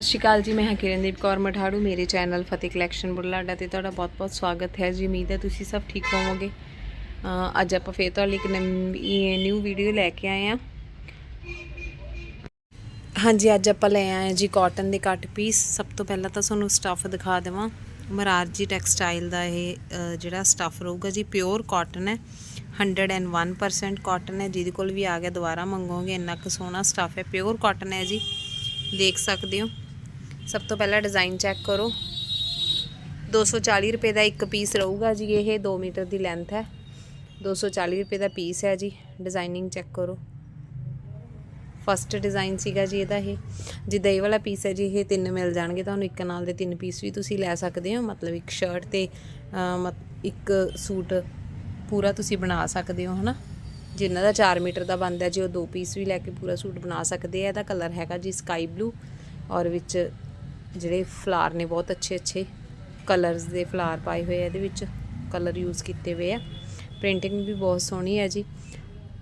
ਸਤਿ ਸ਼੍ਰੀ ਅਕਾਲ ਜੀ, ਮੈਂ ਹਾਂ ਕਿਰਨਦੀਪ ਕੌਰ ਮਠਾੜੂ, ਮੇਰੇ ਚੈਨਲ ਫਤਿਹ ਕਲੈਕਸ਼ਨ ਬੁਰਲਾਡਾ ਤੇ ਤੁਹਾਡਾ ਬਹੁਤ-ਬਹੁਤ ਸਵਾਗਤ ਹੈ ਜੀ। ਉਮੀਦ ਹੈ ਤੁਸੀਂ ਸਭ ਠੀਕ ਹੋਵੋਗੇ। ਅੱਜ ਆਪਾਂ ਫੇਰ ਤੁਹਾਡੇ ਲਈ ਇੱਕ ਨਵੀਂ ਨਿਊ ਵੀਡੀਓ ਲੈ ਕੇ ਆਏ ਹਾਂ। ਹਾਂਜੀ, ਅੱਜ ਆਪਾਂ ਲੈ ਆਏ ਹਾਂ ਜੀ ਕਾਟਨ ਦੇ ਕੱਟ ਪੀਸ ਸਭ ਤੋਂ ਪਹਿਲਾਂ ਤਾਂ ਤੁਹਾਨੂੰ ਸਟੱਫ ਦਿਖਾ ਦੇਵਾਂ। ਮਰਾਰਜੀ ਟੈਕਸਟਾਈਲ ਦਾ ਇਹ ਜਿਹੜਾ ਸਟੱਫ ਰਹੂਗਾ ਜੀ ਪਿਓਰ ਕਾਟਨ ਹੈ। 101% ਕਾਟਨ ਹੈ, ਜਿਹਦੇ ਕੋਲ ਵੀ ਆ ਗਿਆ, ਦੁਬਾਰਾ ਮੰਗੋਗੇ, ਇੰਨਾ ਕੁ ਸੋਹਣਾ ਸਟੱਫ ਹੈ। ਪਿਓਰ ਕਾਟਨ ਹੈ ਜੀ। ਦੇਖ ਸਕਦੇ ਹੋ। ਸਭ ਤੋਂ ਪਹਿਲਾਂ ਡਿਜ਼ਾਈਨ ਚੈੱਕ ਕਰੋ। 240 ਰੁਪਏ ਦਾ ਇੱਕ ਪੀਸ ਰਹੂਗਾ ਜੀ ਇਹ 2 ਮੀਟਰ ਦੀ ਲੈਂਥ ਹੈ। 240 ਰੁਪਏ ਦਾ ਪੀਸ ਹੈ ਜੀ ਡਿਜ਼ਾਈਨਿੰਗ ਚੈੱਕ ਕਰੋ। ਫਸਟ ਡਿਜ਼ਾਈਨ ਸੀਗਾ ਜੀ ਇਹਦਾ ਇਹ। ਜਿੱਦਾਂ ਇਹ ਵਾਲਾ ਪੀਸ ਹੈ ਜੀ ਇਹ ਤਿੰਨ ਮਿਲ ਜਾਣਗੇ ਤੁਹਾਨੂੰ ਇੱਕ ਨਾਲ ਦੇ ਤਿੰਨ ਪੀਸ ਵੀ ਤੁਸੀਂ ਲੈ ਸਕਦੇ ਹੋ। ਮਤਲਬ ਇੱਕ ਸ਼ਰਟ ਤੇ ਅਹ, ਇੱਕ ਸੂਟ ਪੂਰਾ ਤੁਸੀਂ ਬਣਾ ਸਕਦੇ ਹੋ ਹਨਾ? ਜਿਨ੍ਹਾਂ ਦਾ 4 ਮੀਟਰ ਦਾ ਬੰਦ ਹੈ ਜੀ ਉਹ ਦੋ ਪੀਸ ਵੀ ਲੈ ਕੇ ਪੂਰਾ ਸੂਟ ਬਣਾ ਸਕਦੇ ਆ। ਇਹਦਾ ਕਲਰ ਹੈਗਾ ਜੀ ਸਕਾਈ ਬਲੂ ਔਰ ਵਿੱਚ ਜਿਹੜੇ ਫਲਾਰ ਨੇ ਬਹੁਤ ਅੱਛੇ ਅੱਛੇ ਕਲਰਸ ਦੇ ਫਲਾਰ ਪਾਏ ਹੋਏ ਆ ਇਹਦੇ ਵਿੱਚ, ਕਲਰ ਯੂਜ਼ ਕੀਤੇ ਹੋਏ ਆ। ਪ੍ਰਿੰਟਿੰਗ ਵੀ ਬਹੁਤ ਸੋਹਣੀ ਹੈ ਜੀ।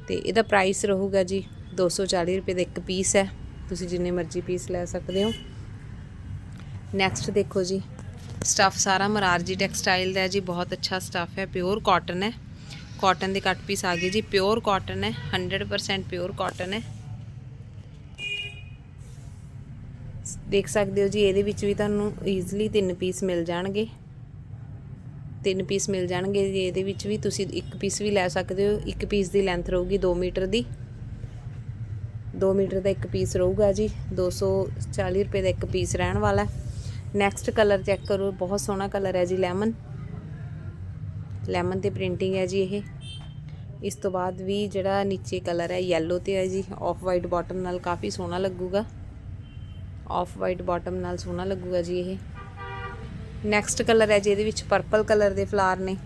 ਤੇ ਇਹਦਾ ਪ੍ਰਾਈਸ ਰਹੂਗਾ ਜੀ 240 ਰੁਪਏ ਦਾ ਇੱਕ ਪੀਸ ਹੈ। ਤੁਸੀਂ ਜਿੰਨੇ ਮਰਜ਼ੀ ਪੀਸ ਲੈ ਸਕਦੇ ਹੋ। ਨੈਕਸਟ ਦੇਖੋ ਜੀ। ਸਟੱਫ ਸਾਰਾ ਮਰਾਰਜੀ ਟੈਕਸਟਾਈਲ ਦਾ ਹੈ ਜੀ। ਬਹੁਤ ਅੱਛਾ ਸਟੱਫ ਹੈ। ਪਿਓਰ ਕਾਟਨ ਹੈ। ਕਾਟਨ ਦੇ ਕੱਟ ਪੀਸ ਆ ਗਏ ਜੀ। ਪਿਓਰ ਕਾਟਨ ਹੈ। 100% ਪਿਓਰ ਕਾਟਨ ਹੈ। ਦੇਖ ਸਕਦੇ ਹੋ ਜੀ, ਇਹਦੇ ਵਿੱਚ ਵੀ ਤੁਹਾਨੂੰ ਈਜ਼ੀਲੀ ਤਿੰਨ ਪੀਸ ਮਿਲ ਜਾਣਗੇ। ਤਿੰਨ ਪੀਸ ਮਿਲ ਜਾਣਗੇ ਜੀ, ਇਹਦੇ ਵਿੱਚ ਵੀ ਤੁਸੀਂ ਇੱਕ ਪੀਸ ਵੀ ਲੈ ਸਕਦੇ ਹੋ। ਇੱਕ ਪੀਸ ਦੀ ਲੈਂਥ ਰਹੂਗੀ 2 ਮੀਟਰ ਦੀ। 2 ਮੀਟਰ ਦਾ ਇੱਕ ਪੀਸ ਰਹੂਗਾ ਜੀ 240 ਰੁਪਏ ਦਾ ਇੱਕ ਪੀਸ ਰਹਿਣ ਵਾਲਾ ਨੈਕਸਟ ਕਲਰ ਚੈੱਕ ਕਰੋ, ਬਹੁਤ ਸੋਹਣਾ ਕਲਰ ਹੈ ਜੀ ਲੈਮਨ ਲੈਮਨ ਤੇ ਪ੍ਰਿੰਟਿੰਗ ਹੈ ਜੀ ਇਹ। ਇਸ ਤੋਂ ਬਾਅਦ ਵੀ ਜਿਹੜਾ ਨੀਚੇ ਕਲਰ ਹੈ, yellow ਤੇ ਹੈ ਜੀ ਆਫ ਵਾਈਟ ਬਾਟਮ ਨਾਲ ਕਾਫੀ ਸੋਹਣਾ ਲੱਗੂਗਾ। ਆਫ ਵਾਈਟ ਬਾਟਮ ਨਾਲ ਸੋਹਣਾ ਲੱਗੂਗਾ ਜੀ ਇਹ। ਨੈਕਸਟ ਕਲਰ ਹੈ ਜਿਹਦੇ ਵਿੱਚ ਪਰਪਲ ਕਲਰ ਦੇ ਫਲਾਰ ਨੇ।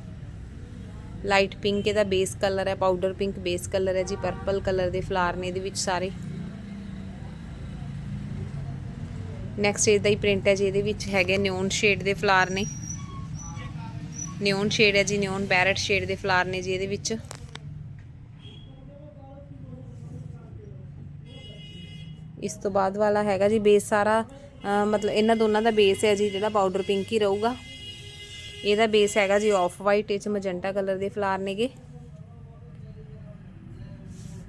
ਲਾਈਟ ਪਿੰਕ ਇਹਦਾ ਬੇਸ ਕਲਰ ਹੈ ਪਾਊਡਰ ਪਿੰਕ ਬੇਸ ਕਲਰ ਹੈ ਜੀ ਪਰਪਲ ਕਲਰ ਦੇ ਫਲਾਰ ਨੇ ਇਹਦੇ ਵਿੱਚ ਸਾਰੇ। ਨੈਕਸਟ ਇਹਦਾ ਹੀ ਪ੍ਰਿੰਟ ਹੈ ਜੀ, ਇਹਦੇ ਵਿੱਚ ਹੈਗੇ ਨਿਓਨ ਸ਼ੇਡ ਦੇ ਫਲਾਰ ਨੇ। ਨਿਓਨ ਸ਼ੇਡ ਹੈ ਜੀ ਨਿਓਨ ਬੈਰਟ ਸ਼ੇਡ ਦੇ ਫਲਾਰ ਨੇ ਜੀ ਇਹਦੇ ਵਿੱਚ। ਇਸ ਤੋਂ ਬਾਅਦ ਵਾਲਾ ਹੈਗਾ ਜੀ ਬੇਸ ਸਾਰਾ ਮਤਲਬ ਇਹਨਾਂ ਦੋਨਾਂ ਦਾ ਬੇਸ ਹੈ ਜੀ, ਜਿਹੜਾ ਪਾਊਡਰ ਪਿੰਕ ਹੀ ਰਹੂਗਾ। ਇਹਦਾ ਬੇਸ ਹੈਗਾ ਜੀ ਆਫ ਵਾਈਟ ਇਹ ਚ ਮਜੰਟਾ ਕਲਰ ਦੇ ਫਲਾਰ ਨੇਗੇ।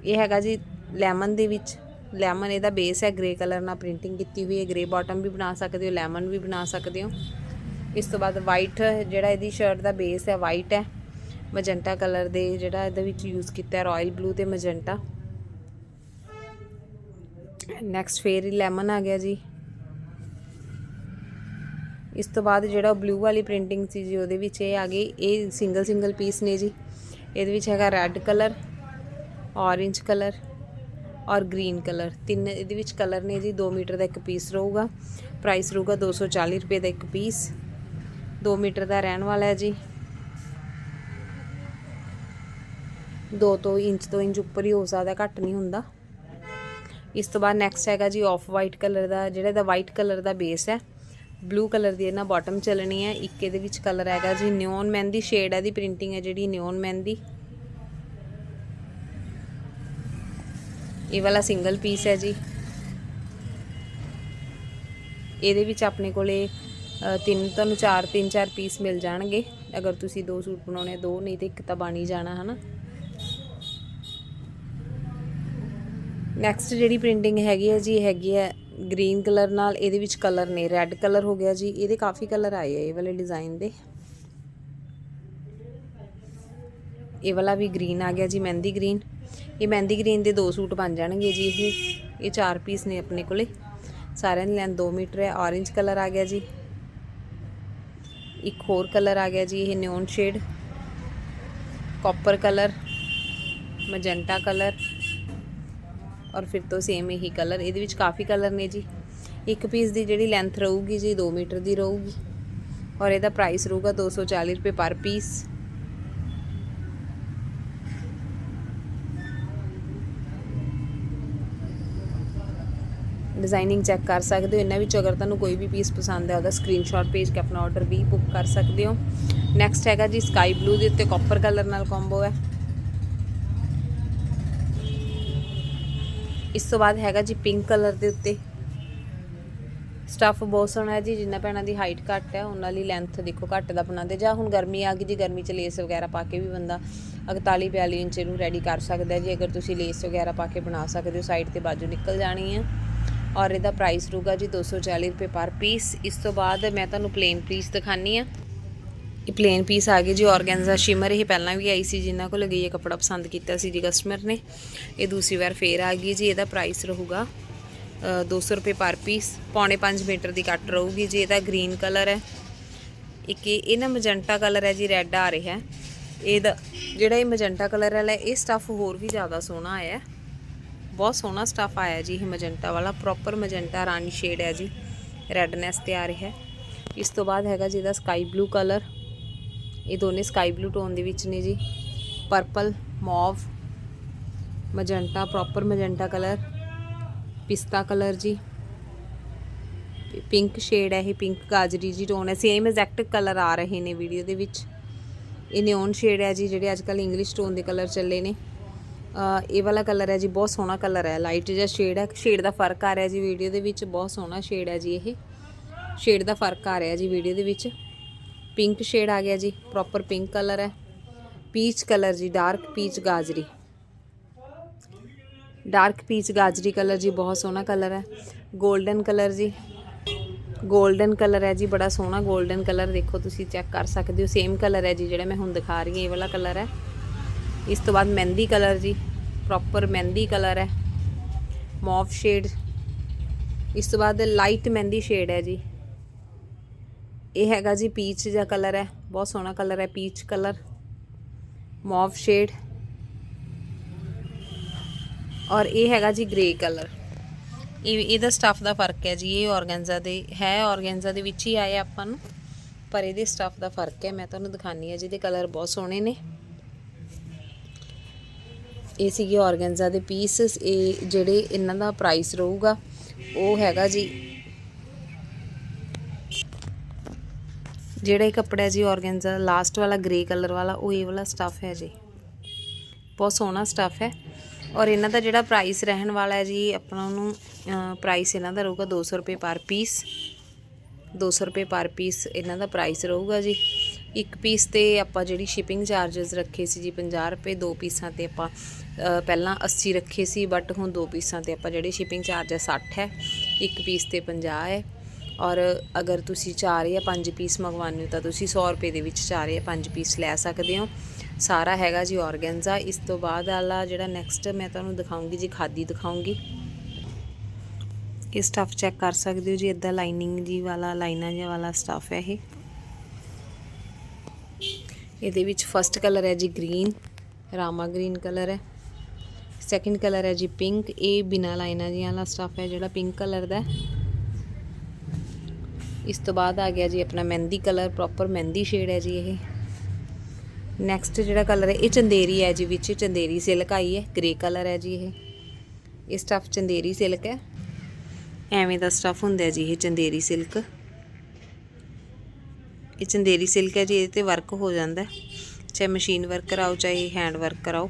ਇਹ ਹੈਗਾ ਜੀ ਲੈਮਨ ਦੇ ਵਿੱਚ। ਲੈਮਨ ਇਹਦਾ ਬੇਸ ਹੈ ਗ੍ਰੇ ਕਲਰ ਨਾਲ ਪ੍ਰਿੰਟਿੰਗ ਕੀਤੀ ਹੋਈ ਹੈ। ਗ੍ਰੇ ਬਾਟਮ ਵੀ ਬਣਾ ਸਕਦੇ ਹੋ ਲੈਮਨ ਵੀ ਬਣਾ ਸਕਦੇ ਹੋ। ਇਸ ਤੋਂ ਬਾਅਦ ਵਾਈਟ ਜਿਹੜਾ ਇਹਦੀ ਸ਼ਰਟ ਦਾ ਬੇਸ ਹੈ ਵਾਈਟ ਹੈ। ਮਜੰਟਾ ਕਲਰ ਦੇ ਜਿਹੜਾ ਇਹਦੇ ਵਿੱਚ ਯੂਜ਼ ਕੀਤਾ ਹੈ ਰਾਇਲ ਬਲੂ ਤੇ ਮਜੰਟਾ ਨੈਕਸਟ ਫੇਰ ਲੈਮਨ ਆ ਗਿਆ ਜੀ। ਇਸ ਤੋਂ ਬਾਅਦ ਜਿਹੜਾ ਬਲੂ ਵਾਲੀ ਪ੍ਰਿੰਟਿੰਗ ਸੀ ਜੀ, ਉਹਦੇ ਵਿੱਚ ਇਹ ਆ ਗਈ, ਇਹ ਸਿੰਗਲ ਸਿੰਗਲ ਪੀਸ ਨੇ ਜੀ। ਇਹਦੇ ਵਿੱਚ ਹੈਗਾ ਰੈੱਡ ਕਲਰ ਔਰੇਂਜ ਕਲਰ ਔਰ ਗ੍ਰੀਨ ਕਲਰ ਤਿੰਨ ਇਹਦੇ ਵਿੱਚ ਕਲਰ ਨੇ ਜੀ 2 ਮੀਟਰ ਦਾ ਇੱਕ ਪੀਸ ਰਹੂਗਾ। ਪ੍ਰਾਈਸ ਰਹੂਗਾ 240 ਰੁਪਏ ਦਾ ਇੱਕ ਪੀਸ 2 ਮੀਟਰ ਦਾ ਰਹਿਣ ਵਾਲਾ ਹੈ ਜੀ। 2 ਤੋਂ ਇੰਚ ਤੋਂ ਇੰਚ ਉੱਪਰ ਹੀ ਹੋ ਸਕਦਾ, ਘੱਟ ਨਹੀਂ ਹੁੰਦਾ। ਇਸ ਤੋਂ ਬਾਅਦ ਨੈਕਸਟ ਹੈਗਾ ਜੀ ਆਫ ਵਾਈਟ ਕਲਰ ਦਾ, ਜਿਹੜਾ ਇਹਦਾ ਵਾਈਟ ਕਲਰ ਦਾ ਬੇਸ ਹੈ ਬਲੂ ਕਲਰ ਦੀ ਇਹਨਾਂ ਬਾਟਮ ਚੱਲਣੀ ਹੈ, ਇੱਕ ਇਹਦੇ ਵਿੱਚ ਕਲਰ ਹੈਗਾ ਜੀ ਨਿਓਨ ਮਹਿੰਦੀ ਸ਼ੇਡ ਹੈ ਦੀ ਪ੍ਰਿੰਟਿੰਗ ਹੈ ਜਿਹੜੀ ਨਿਓਨ ਮਹਿੰਦੀ ਇਹ ਵਾਲਾ ਸਿੰਗਲ ਪੀਸ ਹੈ ਜੀ। ਇਹਦੇ ਵਿੱਚ ਆਪਣੇ ਕੋਲੇ ਤਿੰਨ, ਤੁਹਾਨੂੰ ਚਾਰ, ਤਿੰਨ, ਚਾਰ ਪੀਸ ਮਿਲ ਜਾਣਗੇ। ਅਗਰ ਤੁਸੀਂ ਦੋ ਸੂਟ ਬਣਾਉਣੇ, ਦੋ ਨਹੀਂ ਤੇ ਇੱਕ ਤਾਂ ਬਣ ਹੀ ਜਾਣਾ, ਹਨਾ? ਨੈਕਸਟ ਜਿਹੜੀ ਪ੍ਰਿੰਟਿੰਗ ਹੈਗੀ ਹੈ ਜੀ ਹੈਗੀ ਹੈ ਗ੍ਰੀਨ ਕਲਰ ਨਾਲ, ਇਹਦੇ ਵਿੱਚ ਕਲਰ ਨੇ ਰੈੱਡ ਕਲਰ ਹੋ ਗਿਆ ਜੀ, ਇਹਦੇ ਕਾਫੀ ਕਲਰ ਆਏ ਆ ਇਹ ਵਾਲੇ ਡਿਜ਼ਾਈਨ ਦੇ। ਇਹ ਵਾਲਾ ਵੀ ਗ੍ਰੀਨ ਆ ਗਿਆ ਜੀ, ਮਹਿੰਦੀ ਗ੍ਰੀਨ ਇਹ ਮਹਿੰਦੀ ਗ੍ਰੀਨ ਦੇ ਦੋ ਸੂਟ ਬਣ ਜਾਣਗੇ ਜੀ ਇਹ। ਇਹ ਚਾਰ ਪੀਸ ਨੇ ਆਪਣੇ ਕੋਲੇ। ਸਾਰਿਆਂ ਦੀ ਲੈਂਥ 2 ਮੀਟਰ ਹੈ ਔਰੇਂਜ ਕਲਰ ਆ ਗਿਆ ਜੀ। ਇੱਕ ਹੋਰ ਕਲਰ ਆ ਗਿਆ ਜੀ, ਇਹ neon shade copper colour magenta colour ਔਰ ਫਿਰ ਤੋਂ ਸੇਮ ਇਹੀ ਕਲਰ ਇਹਦੇ ਵਿੱਚ ਕਾਫੀ ਕਲਰ ਨੇ ਜੀ। ਇੱਕ ਪੀਸ ਦੀ ਜਿਹੜੀ ਲੈਂਥ ਰਹੂਗੀ ਜੀ 2 ਮੀਟਰ ਦੀ ਰਹੂਗੀ। ਔਰ ਇਹਦਾ ਪ੍ਰਾਈਸ ਰਹੂਗਾ 240 ਰੁਪਏ ਪਰ ਪੀਸ ਡਿਜ਼ਾਈਨਿੰਗ ਚੈੱਕ ਕਰ ਸਕਦੇ ਹੋ। ਇਹਨਾਂ ਵਿੱਚ ਅਗਰ ਤੁਹਾਨੂੰ ਕੋਈ ਵੀ ਪੀਸ ਪਸੰਦ ਹੈ ਉਹਦਾ ਸਕਰੀਨਸ਼ਾਟ ਭੇਜ ਕੇ ਆਪਣਾ ਆਰਡਰ ਵੀ ਬੁੱਕ ਕਰ ਸਕਦੇ ਹੋ। ਨੈਕਸਟ ਹੈਗਾ ਜੀ ਸਕਾਈ ਬਲੂ ਦੇ ਉੱਤੇ ਕਾਪਰ ਕਲਰ ਨਾਲ ਕੰਬੋ ਹੈ। ਇਸ ਤੋਂ ਬਾਅਦ ਹੈਗਾ ਜੀ ਪਿੰਕ ਕਲਰ ਦੇ ਉੱਤੇ। ਸਟੱਫ ਬਹੁਤ ਸੋਹਣਾ ਹੈ ਜੀ, ਜਿੰਨਾ ਭੈਣਾਂ ਦੀ ਹਾਈਟ ਘੱਟ ਹੈ, ਉਹਨਾਂ ਲਈ ਲੈਂਥ ਦੇਖੋ ਘੱਟ ਦਾ ਬਣਾਉਂਦੇ। ਜਾਂ ਹੁਣ ਗਰਮੀ ਆ ਗਈ ਜੀ, ਗਰਮੀ ਚ ਲੇਸ ਵਗੈਰਾ ਪਾ ਕੇ ਵੀ ਬੰਦਾ 41 42 ਇੰਚ ਨੂੰ ਰੈਡੀ ਕਰ ਸਕਦਾ ਜੀ। ਅਗਰ ਤੁਸੀਂ ਲੇਸ ਵਗੈਰਾ ਪਾ ਕੇ ਬਣਾ ਸਕਦੇ ਹੋ ਸਾਈਡ ਤੇ ਬਾਜੂ ਨਿਕਲ ਜਾਣੀ ਹੈ। ਔਰ ਇਹਦਾ ਪ੍ਰਾਈਸ ਰਹੂਗਾ ਜੀ 240 ਰੁਪਏ ਪਰ ਪੀਸ ਇਸ ਤੋਂ ਬਾਅਦ ਮੈਂ ਤੁਹਾਨੂੰ ਪਲੇਨ ਪੀਸ ਦਿਖਾਨੀ ਆ ਇਹ ਪਲੇਨ ਪੀਸ ਆ ਗਏ। ਜੀ ਆਰਗੈਂਜ਼ਾ ਸ਼ਿਮਰ ਇਹ ਪਹਿਲਾਂ ਵੀ ਆਈ ਸੀ ਜਿਨ੍ਹਾਂ ਕੋਲ ਗਈ ਇਹ ਕੱਪੜਾ ਪਸੰਦ ਕੀਤਾ ਸੀ ਜੀ ਕਸਟਮਰ ਨੇ। ਇਹ ਦੂਸਰੀ ਵਾਰ ਫੇਰ ਆ ਗਈ ਜੀ ਇਹਦਾ ਪ੍ਰਾਈਸ ਰਹੂਗਾ ਅ, 200 ਰੁਪਏ ਪਰ ਪੀਸ ਪੌਣੇ 5 ਮੀਟਰ ਦੀ ਕੱਟ ਰਹੂਗੀ ਜੀ ਇਹਦਾ ਗ੍ਰੀਨ ਕਲਰ ਹੈ। ਇੱਕ ਇਹ ਇਹ ਨਾ ਮਜੰਟਾ ਕਲਰ ਹੈ ਜੀ ਰੈੱਡ ਆ ਰਿਹਾ। ਇਹਦਾ ਜਿਹੜਾ ਇਹ ਮਜੰਟਾ ਕਲਰ ਵਾਲਾ ਇਹ ਸਟੱਫ ਹੋਰ ਵੀ ਜ਼ਿਆਦਾ ਸੋਹਣਾ ਆਇਆ। ਬਹੁਤ ਸੋਹਣਾ ਸਟੱਫ ਆਇਆ ਜੀ ਇਹ ਮਜੰਟਾ ਵਾਲਾ। ਪ੍ਰੋਪਰ ਮਜੰਟਾ ਰਾਣੀ ਸ਼ੇਡ ਹੈ ਜੀ ਰੈਡਨੈਸ ਤੇ ਆ ਰਿਹਾ। ਇਸ ਤੋਂ ਬਾਅਦ ਹੈਗਾ ਜੀ ਇਹਦਾ ਸਕਾਈ ਬਲੂ ਕਲਰ ਇਹ ਦੋਨੇ ਸਕਾਈ ਬਲੂ ਟੋਨ ਦੇ ਵਿੱਚ ਨੇ ਜੀ। Purple mauve magenta proper magenta colour ਪਿਸਤਾ ਕਲਰ ਜੀ। ਪਿੰਕ ਸ਼ੇਡ ਹੈ ਇਹ ਪਿੰਕ ਗਾਜਰੀ ਜੀ ਟੋਨ ਹੈ। ਸੇਮ ਐਗਜ਼ੈਕਟ ਕਲਰ ਆ ਰਹੇ ਨੇ ਵੀਡੀਓ ਦੇ ਵਿੱਚ। ਇਹ ਨਿਓਨ ਸ਼ੇਡ ਹੈ ਜੀ, ਜਿਹੜੇ ਅੱਜ ਕੱਲ ਇੰਗਲਿਸ਼ ਟੋਨ ਦੇ ਕਲਰ ਚੱਲੇ ਨੇ। ਇਹ ਵਾਲਾ ਕਲਰ ਹੈ ਜੀ, ਬਹੁਤ ਸੋਹਣਾ ਕਲਰ ਹੈ। ਲਾਈਟ ਜਿਹਾ ਸ਼ੇਡ ਹੈ ਸ਼ੇਡ ਦਾ ਫ਼ਰਕ ਆ ਰਿਹਾ ਜੀ ਵੀਡੀਓ ਦੇ ਵਿੱਚ। ਬਹੁਤ ਸੋਹਣਾ ਸ਼ੇਡ ਹੈ ਜੀ ਇਹ। ਸ਼ੇਡ ਦਾ ਫ਼ਰਕ ਆ ਰਿਹਾ ਜੀ ਵੀਡੀਓ ਦੇ ਵਿੱਚ। ਪਿੰਕ ਸ਼ੇਡ ਆ ਗਿਆ ਜੀ ਪ੍ਰੋਪਰ ਪਿੰਕ ਕਲਰ ਹੈ। ਪੀਚ ਕਲਰ ਜੀ ਡਾਰਕ ਪੀਚ ਗਾਜਰੀ। ਡਾਰਕ ਪੀਚ ਗਾਜਰੀ ਕਲਰ ਜੀ, ਬਹੁਤ ਸੋਹਣਾ ਕਲਰ ਹੈ। 골ਡਨ ਕਲਰ ਜੀ 골ਡਨ ਕਲਰ ਹੈ ਜੀ, ਬੜਾ ਸੋਹਣਾ 골ਡਨ ਕਲਰ ਦੇਖੋ ਤੁਸੀਂ ਚੈੱਕ ਕਰ ਸਕਦੇ ਹੋ। ਸੇਮ ਕਲਰ ਹੈ ਜੀ, ਜਿਹੜਾ ਮੈਂ ਹੁਣ ਦਿਖਾ ਰਹੀ ਹਾਂ, ਇਹ ਵਾਲਾ ਕਲਰ ਹੈ। ਇਸ ਤੋਂ ਬਾਅਦ ਮਹਿੰਦੀ ਕਲਰ ਜੀ ਪ੍ਰੋਪਰ ਮਹਿੰਦੀ ਕਲਰ ਹੈ। ਮੌਫ ਸ਼ੇਡ ਇਸ ਤੋਂ ਬਾਅਦ ਲਾਈਟ ਮਹਿੰਦੀ ਸ਼ੇਡ ਹੈ ਜੀ। ਇਹ ਹੈਗਾ ਜੀ ਪੀਚ ਜਿਹਾ ਕਲਰ ਹੈ, ਬਹੁਤ ਸੋਹਣਾ ਕਲਰ ਹੈ ਪੀਚ ਕਲਰ ਮੌਵ ਸ਼ੇਡ ਔਰ ਇਹ ਹੈਗਾ ਜੀ ਗ੍ਰੇ ਕਲਰ ਇਹ, ਇਹਦਾ ਸਟੱਫ ਦਾ ਫ਼ਰਕ ਹੈ ਜੀ, ਇਹ ਔਰਗੈਂਜਾ ਦੇ, ਹੈ ਔਰਗੈਂਜਾ ਦੇ ਵਿੱਚ ਹੀ ਆਇਆ ਆਪਾਂ ਨੂੰ, ਪਰ ਇਹਦੇ ਸਟੱਫ ਦਾ ਫ਼ਰਕ ਹੈ, ਮੈਂ ਤੁਹਾਨੂੰ ਦਿਖਾਨੀ ਹੈ ਜਿਹਦੇ ਕਲਰ ਬਹੁਤ ਸੋਹਣੇ ਨੇ। ਇਹ ਸੀਗੇ ਆਰਗੈਂਜ਼ਾ ਦੇ ਪੀਸਸ ਇਹ ਜਿਹੜੇ ਇਹਨਾਂ ਦਾ ਪ੍ਰਾਈਸ ਰਹੂਗਾ, ਉਹ ਹੈਗਾ ਜੀ ਜਿਹੜਾ ਇਹ ਕੱਪੜਾ ਜੀ ਔਰਗੈਂਜ਼ਾ ਲਾਸਟ ਵਾਲਾ ਗ੍ਰੇ ਕਲਰ ਵਾਲਾ, ਉਹ ਇਹ ਵਾਲਾ ਸਟੱਫ ਹੈ ਜੀ। ਬਹੁਤ ਸੋਹਣਾ ਸਟੱਫ ਹੈ। ਔਰ ਇਹਨਾਂ ਦਾ ਜਿਹੜਾ ਪ੍ਰਾਈਸ ਰਹਿਣ ਵਾਲਾ ਹੈ ਜੀ, ਆਪਣਾ ਨੂੰ ਪ੍ਰਾਈਸ ਇਹਨਾਂ ਦਾ ਰਹੂਗਾ 200 ਰੁਪਏ ਪਰ ਪੀਸ 200 ਰੁਪਏ ਪਰ ਪੀਸ ਇਹਨਾਂ ਦਾ ਪ੍ਰਾਈਸ ਰਹੂਗਾ ਜੀ। ਇੱਕ ਪੀਸ ਤੇ ਆਪਾਂ ਜਿਹੜੀ ਸ਼ਿਪਿੰਗ ਚਾਰजेस ਰੱਖੇ ਸੀ ਜੀ 50 ਰੁਪਏ, ਦੋ ਪੀਸਾਂ ਤੇ ਆਪਾਂ ਪਹਿਲਾਂ 80 ਰੱਖੇ ਸੀ ਬਟ ਹੁਣ ਦੋ ਪੀਸਾਂ ਤੇ ਆਪਾਂ ਜਿਹੜੇ ਸ਼ਿਪਿੰਗ ਚਾਰਜ 60 ਹੈ, ਇੱਕ ਪੀਸ ਤੇ 50 ਹੈ। ਔਰ ਅਗਰ ਤੁਸੀਂ 4 ਜਾਂ 5 ਪੀਸ ਮੰਗਵਾਉਂਦੇ ਹੋ ਤਾਂ ਤੁਸੀਂ 100 ਰੁਪਏ ਦੇ ਵਿੱਚ 4 ਜਾਂ 5 ਪੀਸ ਲੈ ਸਕਦੇ ਹੋ। ਸਾਰਾ ਹੈਗਾ ਜੀ ਆਰਗੈਂਜ਼ਾ ਇਸ ਤੋਂ ਬਾਅਦ ਵਾਲਾ ਜਿਹੜਾ ਨੈਕਸਟ ਮੈਂ ਤੁਹਾਨੂੰ ਦਿਖਾਉਂਗੀ ਜੀ, ਖਾਦੀ ਦਿਖਾਉਂਗੀ। ਇਹ ਸਟੱਫ ਚੈੱਕ ਕਰ ਸਕਦੇ ਹੋ ਜੀ ਇਦਾਂ ਲਾਈਨਿੰਗ ਜੀ ਵਾਲਾ, ਲਾਈਨਾਂ ਜਿਹਾ ਵਾਲਾ ਸਟੱਫ ਹੈ ਇਹ। ਇਹਦੇ ਵਿੱਚ ਫਸਟ ਕਲਰ ਹੈ ਜੀ ਗ੍ਰੀਨ ਰਾਮਾ ਗ੍ਰੀਨ ਕਲਰ ਹੈ। ਸੈਕਿੰਡ ਕਲਰ ਹੈ ਜੀ ਪਿੰਕ ਇਹ ਬਿਨਾ ਲਾਈਨਾਂ ਜਿਹਾ ਵਾਲਾ ਸਟੱਫ ਹੈ ਜਿਹੜਾ ਪਿੰਕ ਕਲਰ ਦਾ ਹੈ। ਇਸ ਤੋਂ ਬਾਅਦ ਆ ਗਿਆ ਜੀ ਆਪਣਾ mehndi colour proper mehndi shade ਹੈ ਜੀ ਇਹ। ਨੈਕਸਟ ਜਿਹੜਾ ਕਲਰ ਹੈ, ਇਹ ਚੰਦੇਰੀ ਹੈ ਜੀ ਵਿੱਚ, ਚੰਦੇਰੀ ਸਿਲਕ ਆਈ ਹੈ ਗ੍ਰੇ ਕਲਰ ਹੈ ਜੀ ਇਹ। ਇਹ ਸਟੱਫ ਚੰਦੇਰੀ ਸਿਲਕ ਹੈ। ਐਵੇਂ ਦਾ ਸਟੱਫ ਹੁੰਦਾ ਜੀ ਇਹ ਚੰਦੇਰੀ ਸਿਲਕ ਇਹ ਚੰਦੇਰੀ ਸਿਲਕ ਹੈ ਜੀ, ਇਹਦੇ ਤੇ ਵਰਕ ਹੋ ਜਾਂਦਾ ਚਾਹੇ ਮਸ਼ੀਨ ਵਰਕ ਕਰਾਓ, ਚਾਹੇ ਹੈਂਡ ਵਰਕ ਕਰਾਓ।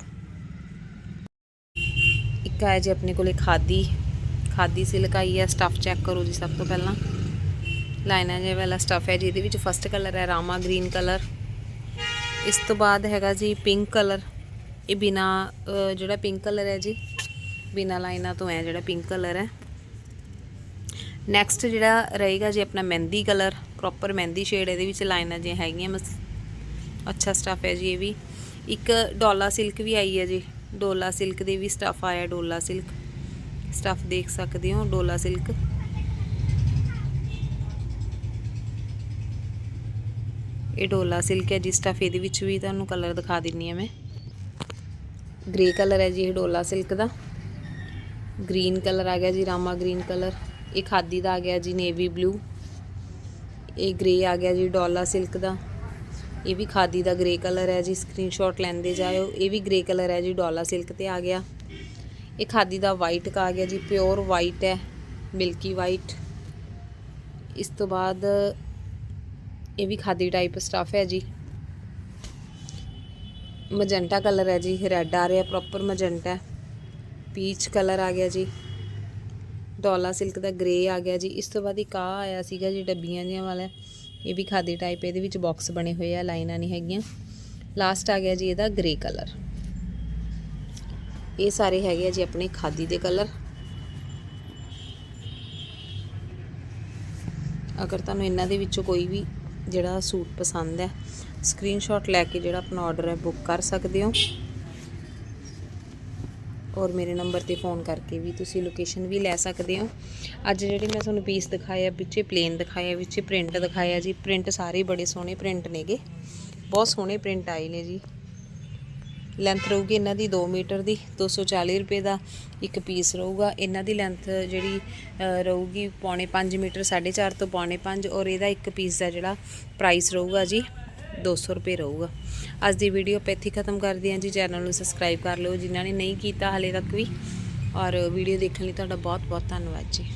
ਇੱਕ ਹੈ ਜੀ ਆਪਣੇ ਕੋਲੇ ਖਾਦੀ। ਖਾਦੀ ਸਿਲਕ ਆਈ ਹੈ ਸਟੱਫ ਚੈੱਕ ਕਰੋ ਜੀ ਸਭ ਤੋਂ ਪਹਿਲਾਂ। ਲਾਈਨਾਂ ਜੇ ਵਾਲਾ ਸਟੱਫ ਹੈ ਜੀ ਇਹਦੇ ਵਿੱਚ ਫਸਟ ਕਲਰ ਹੈ ਰਾਮਾ ਗ੍ਰੀਨ ਕਲਰ ਇਸ ਤੋਂ ਬਾਅਦ ਹੈਗਾ ਜੀ ਪਿੰਕ ਕਲਰ ਇਹ ਬਿਨਾ ਜਿਹੜਾ ਪਿੰਕ ਕਲਰ ਹੈ ਜੀ, ਬਿਨਾ ਲਾਈਨਾਂ ਤੋਂ ਹੈ ਜਿਹੜਾ ਪਿੰਕ ਕਲਰ ਹੈ। ਨੈਕਸਟ ਜਿਹੜਾ ਰਹੇਗਾ ਜੀ ਆਪਣਾ mehndi colour proper mehndi shade ਇਹਦੇ ਵਿੱਚ ਲਾਈਨਾਂ ਜਿਹੀਆਂ ਹੈਗੀਆਂ ਬਸ। ਅੱਛਾ ਸਟੱਫ ਹੈ ਜੀ ਇਹ ਵੀ। ਇੱਕ ਡੋਲਾ ਸਿਲਕ ਵੀ ਆਈ ਹੈ ਜੀ। ਡੋਲਾ ਸਿਲਕ ਦੇ ਵੀ ਸਟੱਫ ਆਇਆ, ਡੋਲਾ ਸਿਲਕ ਸਟੱਫ ਦੇਖ ਸਕਦੇ ਹੋ, ਡੋਲਾ ਸਿਲਕ ਇਹ ਡੋਲਾ ਸਿਲਕ ਹੈ ਜੀ ਸਟੱਫ ਇਹਦੇ ਵਿੱਚ ਵੀ ਤੁਹਾਨੂੰ ਕਲਰ ਦਿਖਾ ਦਿੰਨੀ ਆ ਮੈਂ। ਗ੍ਰੇ ਕਲਰ ਹੈ ਜੀ ਇਹ ਡੋਲਾ ਸਿਲਕ ਦਾ। ਗ੍ਰੀਨ ਕਲਰ ਆ ਗਿਆ ਜੀ, ਰਾਮਾ ਗ੍ਰੀਨ ਕਲਰ ਇਹ ਖਾਦੀ ਦਾ ਆ ਗਿਆ ਜੀ ਨੇਵੀ ਬਲੂ ਇਹ ਗ੍ਰੇ ਆ ਗਿਆ ਜੀ, ਡੋਲਾ ਸਿਲਕ ਦਾ। ਇਹ ਵੀ ਖਾਦੀ ਦਾ ਗ੍ਰੇ ਕਲਰ ਹੈ ਜੀ ਸਕਰੀਨਸ਼ਾਟ ਲੈਂਦੇ ਜਾਇਓ। ਇਹ ਵੀ ਗ੍ਰੇ ਕਲਰ ਹੈ ਜੀ, ਡੋਲਾ ਸਿਲਕ ਤੇ ਆ ਗਿਆ। ਇਹ ਖਾਦੀ ਦਾ ਵਾਈਟ ਕਾ ਆ ਗਿਆ ਜੀ ਪਿਓਰ ਵਾਈਟ ਹੈ ਮਿਲਕੀ ਵਾਈਟ ਇਸ ਤੋਂ ਬਾਅਦ ਇਹ ਵੀ ਖਾਦੀ ਟਾਈਪ ਸਟਫ ਹੈ ਜੀ। ਮਜੰਟਾ ਕਲਰ ਹੈ ਜੀ ਰੈੱਡ ਆ ਰਿਹਾ ਪ੍ਰੋਪਰ ਮਜੰਟਾ ਪੀਚ ਕਲਰ ਆ ਗਿਆ ਜੀ। ਡੋਲਾ ਸਿਲਕ ਦਾ ਗ੍ਰੇ ਆ ਗਿਆ ਜੀ। ਇਸ ਤੋਂ ਬਾਅਦ ਇੱਕ ਆ ਆਇਆ ਸੀਗਾ ਜੀ, ਡੱਬੀਆਂ ਜਿਹੀਆਂ ਵਾਲਾ। ਇਹ ਵੀ ਖਾਦੀ ਟਾਈਪ ਇਹਦੇ ਵਿੱਚ ਬਾਕਸ ਬਣੇ ਹੋਏ ਆ, ਲਾਈਨਾਂ ਨਹੀਂ ਹੈਗੀਆਂ। ਲਾਸਟ ਆ ਗਿਆ ਜੀ ਇਹਦਾ ਗ੍ਰੇ ਕਲਰ ਇਹ ਸਾਰੇ ਹੈਗੇ ਆ ਜੀ ਆਪਣੇ ਖਾਦੀ ਦੇ ਕਲਰ ਅਗਰ ਤੁਹਾਨੂੰ ਇਹਨਾਂ ਦੇ ਵਿੱਚੋਂ ਕੋਈ ਵੀ ਜਿਹੜਾ ਸੂਟ ਪਸੰਦ ਹੈ ਸਕਰੀਨਸ਼ਾਟ ਲੈ ਕੇ ਜਿਹੜਾ ਆਪਣਾ ਆਰਡਰ ਹੈ ਬੁੱਕ ਕਰ ਸਕਦੇ ਹੋ। ਔਰ ਮੇਰੇ ਨੰਬਰ ਤੇ ਫੋਨ ਕਰਕੇ ਵੀ ਤੁਸੀਂ ਲੋਕੇਸ਼ਨ ਵੀ ਲੈ ਸਕਦੇ ਹੋ। ਅੱਜ ਜਿਹੜੇ ਮੈਂ ਤੁਹਾਨੂੰ ਪੀਸ ਦਿਖਾਇਆ ਵਿੱਚੇ ਪਲੇਨ ਦਿਖਾਇਆ ਵਿੱਚੇ ਪ੍ਰਿੰਟ ਦਿਖਾਇਆ ਜੀ। ਪ੍ਰਿੰਟ ਸਾਰੇ ਬੜੇ ਸੋਹਣੇ ਪ੍ਰਿੰਟ ਨੇਗੇ। ਬਹੁਤ ਸੋਹਣੇ ਪ੍ਰਿੰਟ ਆਏ ਨੇ ਜੀ। ਲੈਂਥ ਰਹੂਗੀ ਇਹਨਾਂ ਦੀ 2 ਮੀਟਰ ਦੀ 240 ਰੁਪਏ ਦਾ ਇੱਕ ਪੀਸ ਰਹੂਗਾ। ਇਹਨਾਂ ਦੀ ਲੈਂਥ ਜਿਹੜੀ ਰਹੂਗੀ ਪੌਣੇ 5 ਮੀਟਰ 4.5 ਤੋਂ ਪੌਣੇ 5 ਔਰ ਇਹਦਾ ਇੱਕ ਪੀਸ ਦਾ ਜਿਹੜਾ ਪ੍ਰਾਈਸ ਰਹੂਗਾ ਜੀ 200 ਰੁਪਏ ਰਹੂਗਾ। ਅੱਜ ਦੀ ਵੀਡੀਓ ਆਪਾਂ ਇੱਥੇ ਖਤਮ ਕਰਦੇ ਹਾਂ ਜੀ। ਚੈਨਲ ਨੂੰ ਸਬਸਕ੍ਰਾਈਬ ਕਰ ਲਿਓ। ਜਿਨ੍ਹਾਂ ਨੇ ਨਹੀਂ ਕੀਤਾ ਹਾਲੇ ਤੱਕ ਵੀ। ਔਰ ਵੀਡੀਓ ਦੇਖਣ ਲਈ ਤੁਹਾਡਾ ਬਹੁਤ ਬਹੁਤ ਧੰਨਵਾਦ ਜੀ।